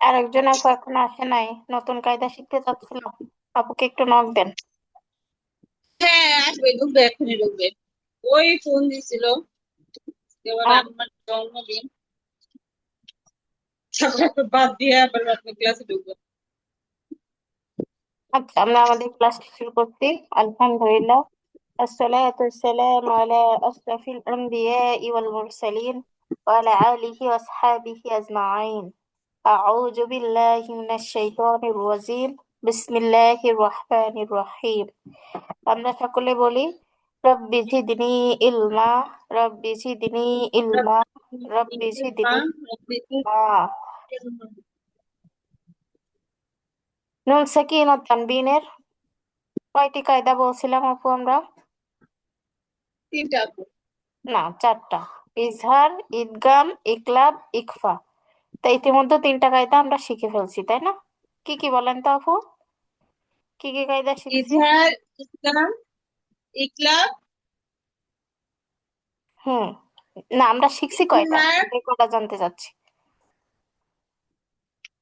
আরেকজন আপু এখন আসে নাই নতুন কায়দা শিখতে চাচ্ছিল আপুকে একটু নক দেন হ্যাঁ আসবে ঢুকবে এখনই ঢুকবে ওই ফোন দিছিল এবার আ- আমার জন্মদিন তারপর বাদ দিয়ে আবার আপনার ক্লাসে ঢুকবো আচ্ছা আমরা আমাদের ক্লাস শুরু করছি আলহামদুলিল্লাহ الصلاة والسلام على أشرف الأنبياء والمرسلين وعلى آله وأصحابه أجمعين أعوذ بالله من الشيطان الرجيم بسم الله الرحمن الرحيم আমরা সকলে বলি রব্বি জিদনি ইলমা রব্বি জিদনি ইলমা রব্বি জিদনি ইলমা নুন সাকিন ও তানবিনের কয়টি কায়দা বলছিলাম আপু আমরা তিনটা আপু না চারটা ইজহার ইদগাম ইকলাব ইকফা তা ইতিমধ্যে তিনটা কায়দা আমরা শিখে ফেলছি তাই না? কি কি বলেন তো আপু? কি কি কায়দা শিখছি? ইজহার ইসলাম ইকলাব। হুম না আমরা শিখছি কয়টা? এই কটা জানতে চাচ্ছি?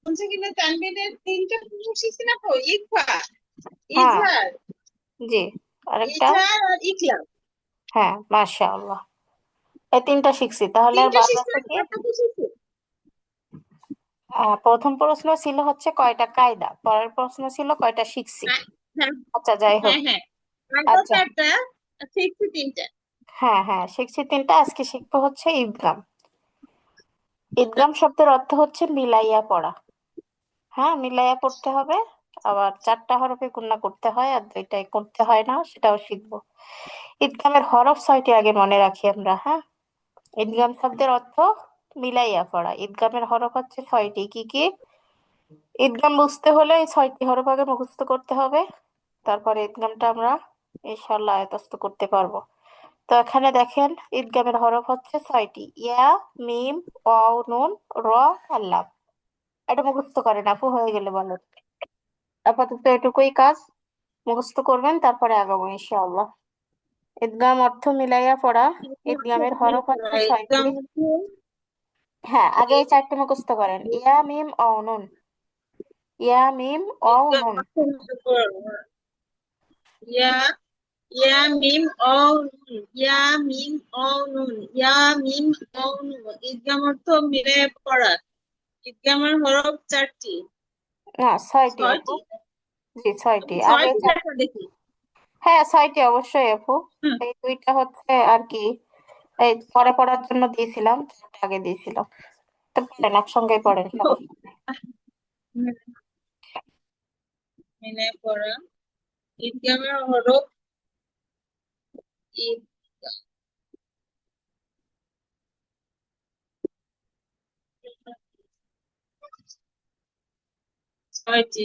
বলছে কিনা তানবিনের তিনটা শিখছি না আপু? ইকফা হ্যাঁ। ইজহার। জি আরেকটা? ইজহার আর ইকলাব। হ্যাঁ মাশাআল্লাহ। এই তিনটা শিখছি তাহলে আর তিনটা বাদ শিখছি শিখছি প্রথম প্রশ্ন ছিল হচ্ছে কয়টা কায়দা? পরের প্রশ্ন ছিল কয়টা শিখছি হ্যাঁ হ্যাঁ। আচ্ছা যাই হোক। হ্যাঁ হ্যাঁ। আচ্ছা। শিখছি তিনটা। হ্যাঁ হ্যাঁ শিখছি তিনটা আজকে শিখব হচ্ছে ঈদগাম। ঈদগাম শব্দের অর্থ হচ্ছে মিলাইয়া পড়া। হ্যাঁ মিলাইয়া পড়তে হবে। আবার চারটা হরফে গুণনা করতে হয় আর দুইটাই করতে হয় না সেটাও শিখব। ঈদগামের হরফ ছয়টি আগে মনে রাখি আমরা হ্যাঁ? ঈদগাম শব্দের অর্থ মিলাইয়া পড়া। ঈদগামের হরফ হচ্ছে ছয়টি, কি কি? ঈদগাম বুঝতে হলে এই ছয়টি হরফ আগে মুখস্থ করতে হবে। তারপরে ঈদগামটা আমরা ইনশাল্লাহ আয়ত্তস্থ করতে পারব। তো এখানে দেখেন, ঈদগামের হরফ হচ্ছে ছয়টি। ইয়া, মিম, ওয়াও, নুন, র, আর লাম। এটা মুখস্থ করেন আপু, হয়ে গেলে বলেন। আপাতত এটুকুই কাজ। মুখস্থ করবেন, তারপরে আগাবো ইনশাআল্লাহ। ঈদগাম অর্থ মিলাইয়া পড়া। ঈদগামের হরফ হচ্ছে ছয়টি। হ্যাঁ আগে এই চারটে মুখস্থ করেন। ইয়া মিম ওয়াও নুন। ইয়া মিম ওয়াও নুন। ইয়া ইয়া মিম অ নুন। ইয়া মিম অ নুন। ইয়া মিম অ নুন। ঈদগাম অর্থ মিলে পড়া। ঈদগামের হরফ চারটি। না ছয়টি। ছয়টি? জি ছয়টি। আগে দেখি। হ্যাঁ ছয়টি অবশ্যই আপু। এই দুইটা হচ্ছে আর কি এই পরে পড়ার জন্য দিয়েছিলাম আগে দিয়েছিলাম। তো পড়েন একসঙ্গেই পড়েন পড়া। ঈদগামের হরফ ঈদ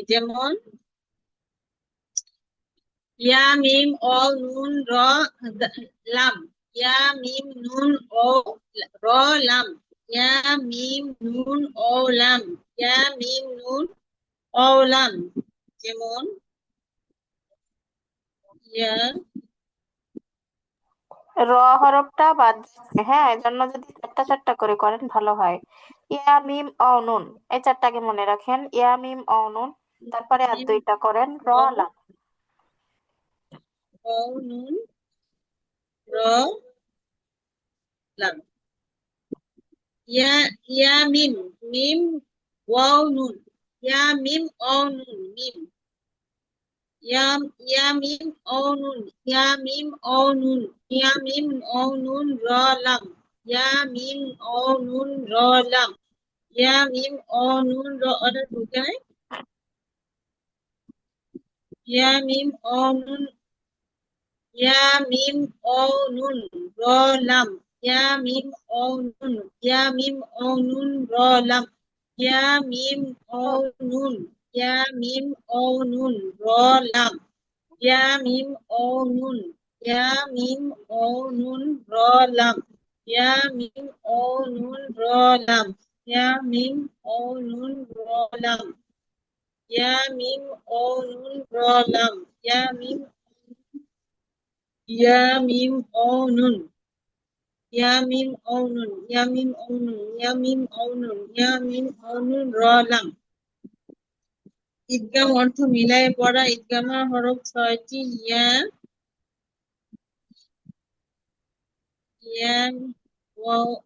যেমন ইয়া মিম অ, নুন, র লাম। ইয়া মিম নুন ও র লাম ইয়া মিম নুন ও লাম ইয়া মিম নুন ও লাম যেমন ইয়া র হরফটা বাদ হ্যাঁ এই জন্য যদি চারটা চারটা করে করেন ভালো হয়। ইয়া মিম অ নুন। এই চারটাকে মনে রাখেন। ইয়া মিম অ নুন। তারপরে আর দুইটা করেন। র লাম ও নুন। র লাম ইয়া ইয়া মিম মিম ওয়াও নুন ইয়া মিম ও নুন মিম ইয়া ইয়া মিম ও নুন ইয়া মিম ও নুন ইয়া মিম ও নুন র লাম ইয়া মিম ও নুন র লাম ইয়া মিম ও নুন র ওটা ঢুকে ইয়া মিম ও নুন ইয়া মিম ও নুন র লাম ইয়া মিম ও নুন ইয়া ও নুন র লাম ইয়া মিম ও নুন ইয়া মিম ও নুন র লাম ও নুন ইয়া মিম ও নুন র লাম ও নুন র লাম ইয়া মিম ও নুন র লাম ইয়া মিম ও নুন র লাম ইয়া ইয়া মিম ও নুন ইয়া মিম ও নুন ইয়া ও ইয়া মিম ও ইয়া মিম ও নুন ঈদগাম অর্থ মিলায়ে পড়া ঈদগামের হরফ ছয়টি।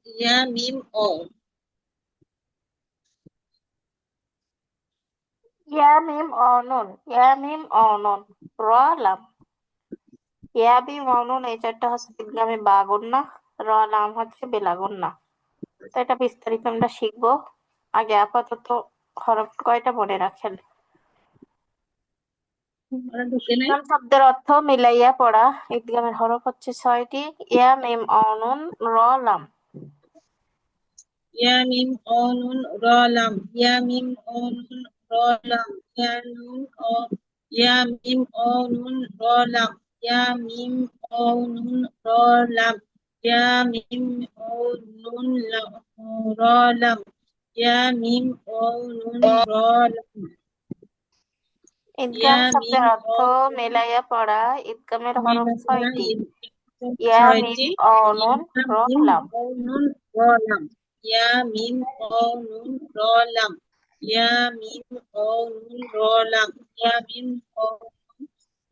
ইয়া মিম, ও। ইয়া, মিম, অ, নুন। ইয়া, মিম, অ, নুন। র লাম ইয়া মিম অ নুন এই চারটা হচ্ছে ইদগামে বা গুন্না র লাম হচ্ছে বেলা গুন্না তো এটা বিস্তারিত আমরা শিখব। আগে আপাতত হরফ কয়টা মনে রাখেন? ইদগাম শব্দের অর্থ মিলাইয়া পড়া। ইদগামের হরফ হচ্ছে ছয়টি। ইয়া মিম অ নুন র লাম। ইয়া মিম ও নুন র লাম। ইয়া মিম ও নুন র লাম। ইয়া নুন ইয়া মিম ও নুন র লাম। ইয়া মিম ও নুন র লাম ইয়া মিম ও নুন র লাম ইয়া মিম ও নুন র লাম ইদগাম শব্দের অর্থ মিলাইয়া পড়া ইদগামের হরফ ছয়টি ইয়া মিম ও নুন র লাম ইয়া মিম ও নুন র লাম ইয়া মিম ও নুন র লাম ইয়া মিম ও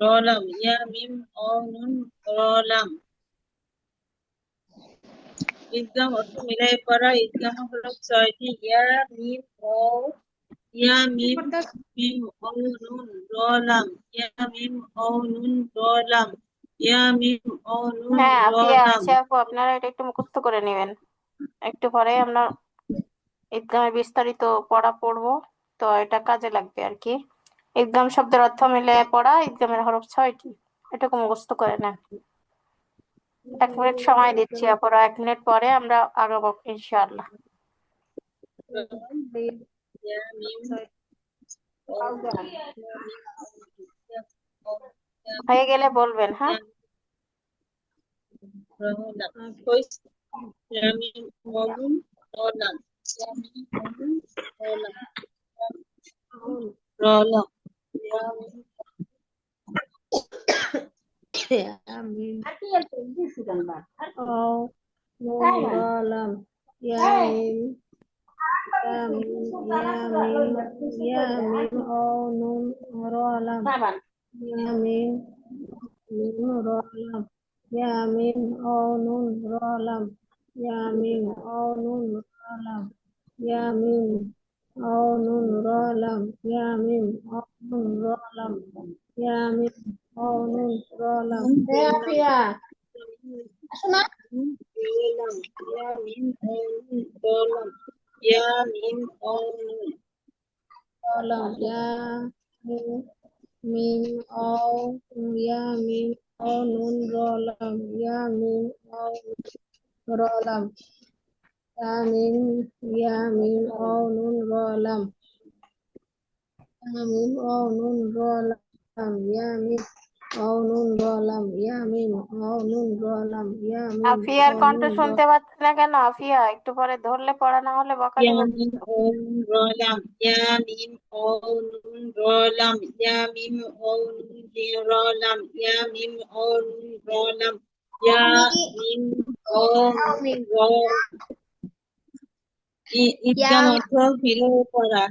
নুন র লাম ইয়া মিম ও নুন র লাম ঈদগাম অর্থ মিলাই পড়া ঈদগাম হলো ছয়টি ইয়া মিম ও ইয়া মিম মিম ও নুন র লাম ইয়া মিম ও নুন র লাম ইয়া মিম ও নুন হ্যাঁ র আপিয়া লাম আছে আপু আপনারা এটা একটু মুখস্থ করে নেবেন। একটু পরে আমরা ঈদগামের বিস্তারিত পড়া পড়ব তো এটা কাজে লাগবে আর কি। ঈদগাম শব্দের অর্থ মিলে পড়া ঈদগামের হরফ ছয়টি। এটুকু মুখস্থ করে নেন। এক মিনিট সময় দিচ্ছি আপুরা এক মিনিট পরে আমরা আগাবো, ইনশাআল্লাহ। হয়ে গেলে বলবেন হ্যাঁ? রহলাম Ya, amin. Ya, amin. Ya, amin. Ya, amin. Ya, amin. Ya, amin. Ya, amin. Ya, amin. Ya, amin. Oh, ইয়া মিম ও নুন রহলাম ইয়া মিম ও নুন rolam. Ya, min, min, oh, ya, min, oh, nun rolam. Ya, min, oh, rolam. Ya, min, ya, min, oh, nun rolam. Ya, min, oh, nun rolam. Ya, min, oh, nun rolam. Ya, min, oh, nun rolam. Ya, min, আফিয়ার oh, কণ্ঠ শুনতে পাচ্ছি না কেন আফিয়া একটু পরে ধরলে পড়া না হলে বকা ইয়া দেবো মিম ও নুন রলাম ইয়া মিম ও নুন রলাম ইয়া মিম ও নুন রলাম ইয়া মিম ও নুন র ই- ঈদগাম অর্থ মিলাই পড়া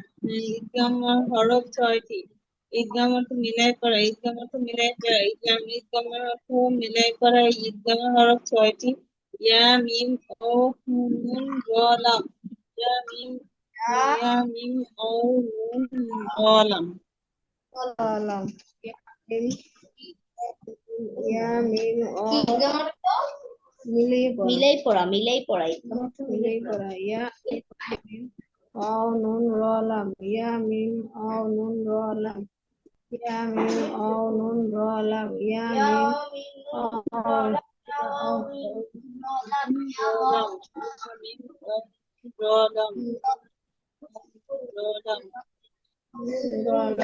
ঈদগাম হরফ ছয়টি। ঈদগাম অর্থ মিলাই পড়া ঈদগাম অর্থ মিলাই পড়া ঈদগাম ঈদগামের অর্থ মিলাই পড়া ঈদগামের হরফ ছয়টি। ইয়া মিম ও নুন রলাম ইয়া মিম ইয়া মিম ও নুন ya, min, oh, মিলিয়ে পড়া মিলাই পড়া মিলাই পড়া মিলিয়ে পড়া ইয়া আও নুন রলাম ইয়া মিম আও নুন রলাম ইয়া মিম আও নুন রলাম ইয়া মিম আও রলাম মিম ও রলাম রলাম রলাম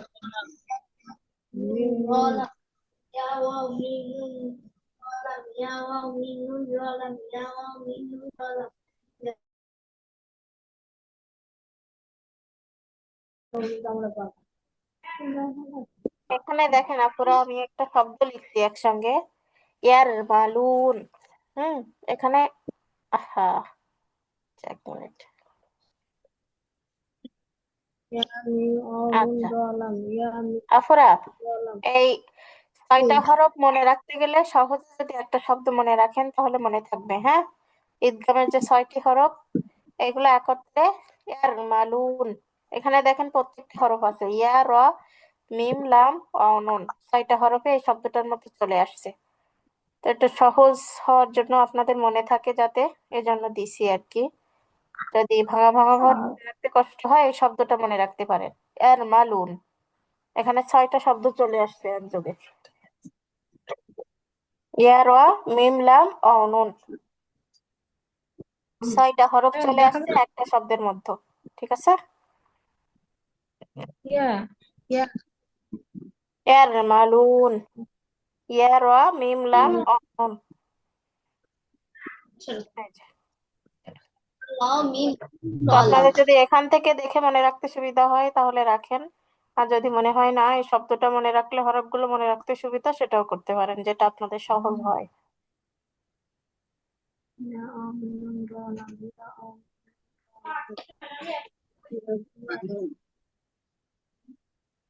মিম rolam এখানে দেখেন আপুরা আমি একটা শব্দ লিখছি একসঙ্গে। ইয়ার মালুন হুম এখানে আহা এক মিনিট। নুন আচ্ছা। আফরা এই ছয়টা হরফ মনে রাখতে গেলে সহজে যদি একটা শব্দ মনে রাখেন তাহলে মনে থাকবে হ্যাঁ? ঈদগামের যে ছয়টি হরফ এগুলো একত্রে ইয়ার মালুন এখানে দেখেন প্রত্যেকটি হরফ আছে। ইয়া র মিম লাম অ নুন ছয়টা হরফে এই শব্দটার মধ্যে চলে আসছে। তো এটা সহজ হওয়ার জন্য আপনাদের মনে থাকে যাতে এজন্য দিছি আর কি। যদি ভাঙা ভাঙা রাখতে কষ্ট হয় এই শব্দটা মনে রাখতে পারেন। এর মালুন এখানে ছয়টা শব্দ চলে আসছে একযোগে ইয়া র মিম লাম অ নুন ছয়টা হরফ হ্যাঁ, চলে আসছে একটা শব্দের মধ্যে। ঠিক আছে? ইয়া ইয়া ইয়া অ নুন এই যে। লাম মিম তো আপনাদের যদি এখান থেকে দেখে মনে রাখতে সুবিধা হয় তাহলে রাখেন। আর যদি মনে হয় না এই শব্দটা মনে রাখলে হরফগুলো মনে রাখতে সুবিধা সেটাও করতে পারেন যেটা আপনাদের সহজ হয়। ইয়া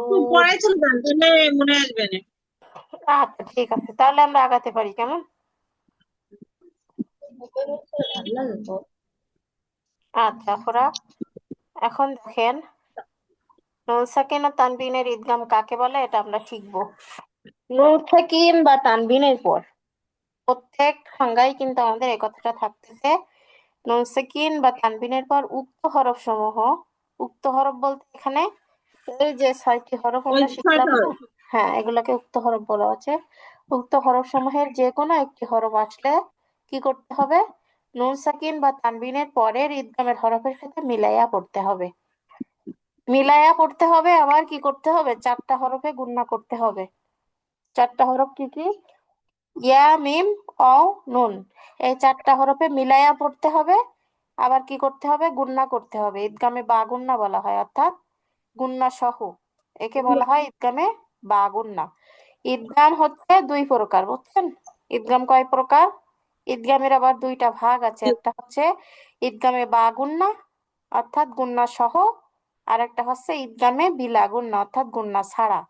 খুব চলে যান তাহলে মনে আসবে না। আচ্ছা ঠিক আছে তাহলে আমরা আগাতে পারি কেমন? আচ্ছা ফোরা এখন দেখেন। নুন সাকিন ও তানবিনের ঈদগাম কাকে বলে এটা আমরা শিখব। নুন সাকিন বা তানবিনের পর প্রত্যেক সংজ্ঞায় কিন্তু আমাদের এই কথাটা থাকতেছে। নুন সাকিন বা তানবিনের পর উক্ত হরফ সমূহ উক্ত হরফ বলতে এখানে এই যে ছয়টি হরফ আমরা শিখলাম। হ্যাঁ এগুলোকে উক্ত হরফ বলা হচ্ছে। উক্ত হরফ সমূহের যে কোনো একটি হরফ আসলে কি করতে হবে? নুন সাকিন বা তানবিনের পরের ঈদগামের হরফের সাথে মিলাইয়া পড়তে হবে। মিলাইয়া পড়তে হবে আবার কি করতে হবে? চারটা হরফে গুণনা করতে হবে। চারটা হরফ কি কি? ইয়া মিম অ নুন। এই চারটা হরফে মিলাইয়া পড়তে হবে আবার কি করতে হবে? গুণনা করতে হবে। ঈদগামে বা গুণনা বলা হয় অর্থাৎ গুণনা সহ। একে বলা হয় ঈদগামে বা গুণনা ঈদগাম হচ্ছে দুই প্রকার বুঝছেন? ঈদগাম কয় প্রকার? ঈদগামের আবার দুইটা ভাগ আছে। একটা হচ্ছে ঈদগামে বা গুণনা অর্থাৎ গুণনা সহ। আর একটা হচ্ছে ঈদগামে বিলা গুণনা অর্থাৎ গুণনা ছাড়া।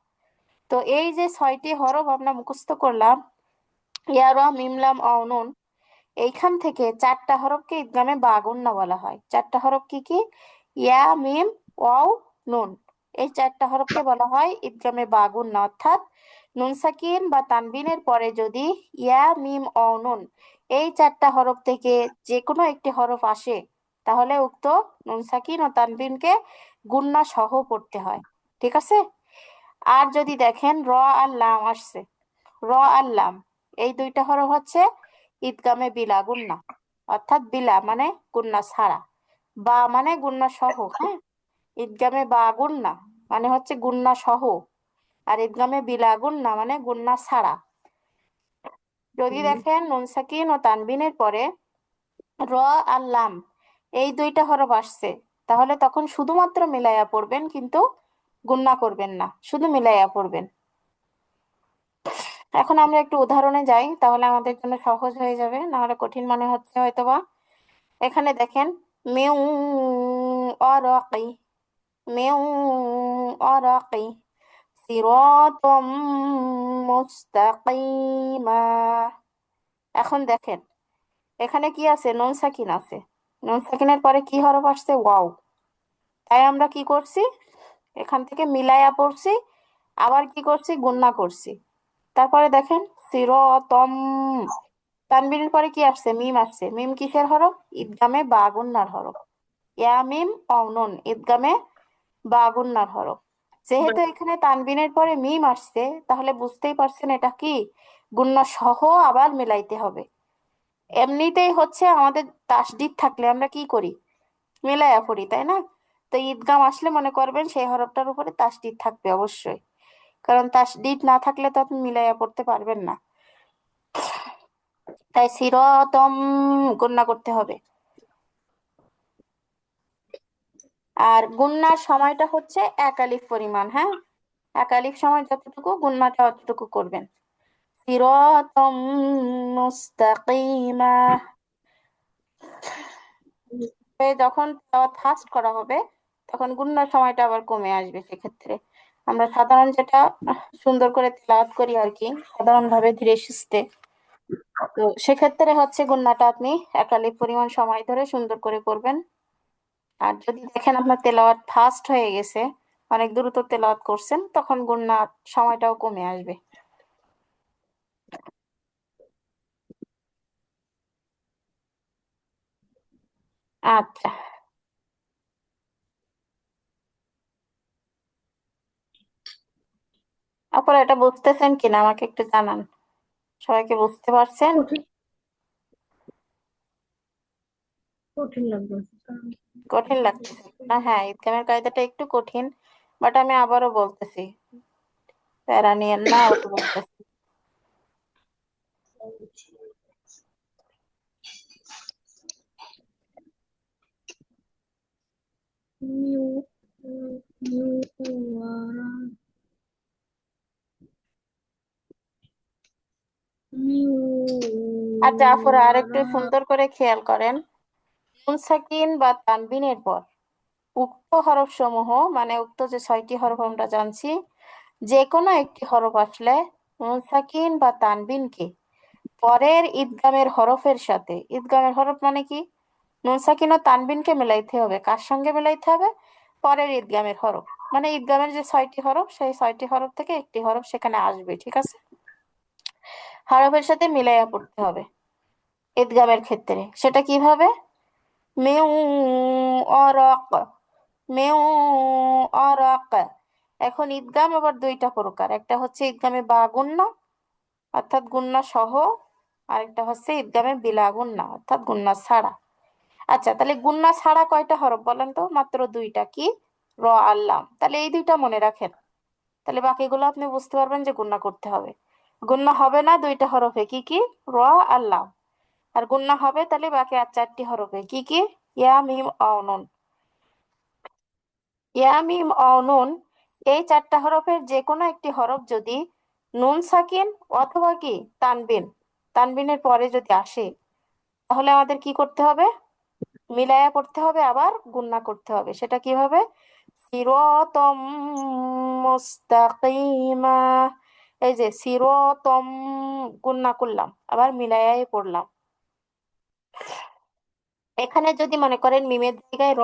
তো এই যে ছয়টি হরফ আমরা মুখস্থ করলাম ইয়া র মিম লাম অ নুন এইখান থেকে চারটা হরফকে ঈদগামে বা গুণনা বলা হয়। চারটা হরফ কি কি? ইয়া মিম ওয়াও নুন। এই চারটা হরফকে বলা হয় ঈদগামে বা গুণনা অর্থাৎ নুন সাকিন বা তানবিনের পরে যদি ইয়া, মিম অ নুন এই চারটা হরফ থেকে যে কোনো একটি হরফ আসে, তাহলে উক্ত নুন সাকিন ও তানবিনকে গুণনা সহ পড়তে হয়। ঠিক আছে? আর যদি দেখেন র আর লাম আসছে। র আর লাম, এই দুইটা হরফ হচ্ছে ঈদগামে বিলা গুন্না। অর্থাৎ বিলা মানে গুন্না ছাড়া। বা মানে গুন্না সহ হ্যাঁ? ঈদগামে বা গুন্না মানে হচ্ছে গুন্না সহ। আর ঈদগামে বিলা গুন্না মানে গুন্না ছাড়া। যদি দেখেন নুন সাকিন ও তানবিনের পরে র আর লাম এই দুইটা হরফ আসছে। তাহলে তখন শুধুমাত্র মিলাইয়া পড়বেন কিন্তু গুন্না করবেন না শুধু মিলাইয়া পড়বেন। এখন আমরা একটু উদাহরণে যাই তাহলে আমাদের জন্য সহজ হয়ে যাবে না হলে কঠিন মনে হচ্ছে হয়তোবা। এখানে দেখেন মেউ অরকি মেউ অরকি সিরাতাম মুস্তাকিমা এখন দেখেন, এখানে কি আছে? নুন সাকিন আছে। নুন সাকিনের পরে কি হরফ আসছে? ওয়াও। তাই আমরা কি করছি? এখান থেকে মিলাইয়া পড়ছি, আবার কি করছি? গুণনা করছি। তারপরে দেখেন, সিরতম। তানবিনের পরে কি আসছে? মিম আসছে। মিম কিসের হরফ? ঈদগামে বা গুন্নার হরফ। ইয়া, মিম অনন ঈদগামে বা গুন্নার হরফ যেহেতু এখানে তানবিনের পরে মিম আসছে, তাহলে বুঝতেই পারছেন এটা কি? গুন্না সহ আবার মেলাইতে হবে। এমনিতেই হচ্ছে আমাদের তাসদিদ থাকলে আমরা কি করি? মিলাইয়া পড়ি, তাই না? তো ঈদগাম আসলে মনে করবেন সেই হরফটার উপরে তাসদিদ থাকবে অবশ্যই। কারণ তাসদিদ না থাকলে তো আপনি মিলাইয়া পড়তে পারবেন না। তাই সিরতম গুণনা করতে হবে। আর গুণনার সময়টা হচ্ছে এক আলিফ পরিমাণ হ্যাঁ? এক আলিফ সময় যতটুকু গুণনাটা অতটুকু করবেন। সিরতম মুস্তাকিমা। যখন ফাস্ট করা হবে, তখন গুণনার সময়টা আবার কমে আসবে সেক্ষেত্রে। আমরা সাধারণ যেটা সুন্দর করে তেলাওয়াত করি আর কি, সাধারণভাবে ধীরে সুস্থে। তো সেক্ষেত্রে হচ্ছে গুণনাটা আপনি একালিক পরিমাণ সময় ধরে সুন্দর করে করবেন। আর যদি দেখেন আপনার তেলাওয়াত ফাস্ট হয়ে গেছে, অনেক দ্রুত তেলাওয়াত করছেন, তখন গুণনার সময়টাও কমে আসবে। আচ্ছা। আপনারা এটা বুঝতেছেন কিনা, আমাকে একটু জানান। সবাইকে বুঝতে পারছেন? কঠিন লাগবে। কঠিন লাগতেছে। না হ্যাঁ ইদগামের কায়দাটা একটু কঠিন বাট আমি আবারও বলতেছি। প্যারা নিয়েন না বলতেছি। মিউ আচ্ছা আপুরা আরেকটু সুন্দর করে খেয়াল করেন। সাকিন বা তানবিনের পর। উক্ত হরফ সমূহ মানে উক্ত যে ছয়টি হরফ আমরা জানছি যে কোনো একটি হরফ আসলে নুন সাকিন বা তানবিনকে পরের ঈদগামের হরফের সাথে। ঈদগামের হরফ মানে কি? নুন সাকিন ও তানবিনকে মেলাইতে হবে। কার সঙ্গে মেলাইতে হবে? পরের ঈদগামের হরফ। মানে ঈদগামের যে ছয়টি হরফ, সেই ছয়টি হরফ থেকে একটি হরফ সেখানে আসবে, ঠিক আছে? হরফের সাথে মিলাইয়া পড়তে হবে। ঈদগামের ক্ষেত্রে। সেটা কীভাবে? মেউ অরক মেউ অরক এখন ঈদগাম আবার দুইটা প্রকার। একটা হচ্ছে ঈদগামে বা গুন্না অর্থাৎ গুন্না সহ, আরেকটা হচ্ছে ঈদগামে বিলা গুন্না অর্থাৎ গুন্না ছাড়া। আচ্ছা তাহলে গুন্না ছাড়া কয়টা হরফ বলেন তো? মাত্র দুইটা কি? র, আল্লাম। তাহলে এই দুইটা মনে রাখেন। তাহলে বাকিগুলো আপনি বুঝতে পারবেন যে গুন্না করতে হবে। গুন্না হবে না, দুইটা হরফে কি কি? র, আল্লাম। আর গুন্না হবে তাহলে বাকি আর চারটি হরফে। কি কি? ইয়া, মিম অ নুন। ইয়া, মিম অ এই চারটা হরফের যে কোনো একটি হরফ যদি নুন সাকিন অথবা কি তানবিন, তানবিনের পরে যদি আসে, তাহলে আমাদের কি করতে হবে? মিলায়া পড়তে হবে, আবার গুন্না করতে হবে। সেটা কীভাবে? সিরাতাম মুস্তাকিমা। এই যে সিরাতাম গুন্না করলাম, আবার মিলায়াই পড়লাম। এখানে যদি মনে করেন মিমের জায়গায় র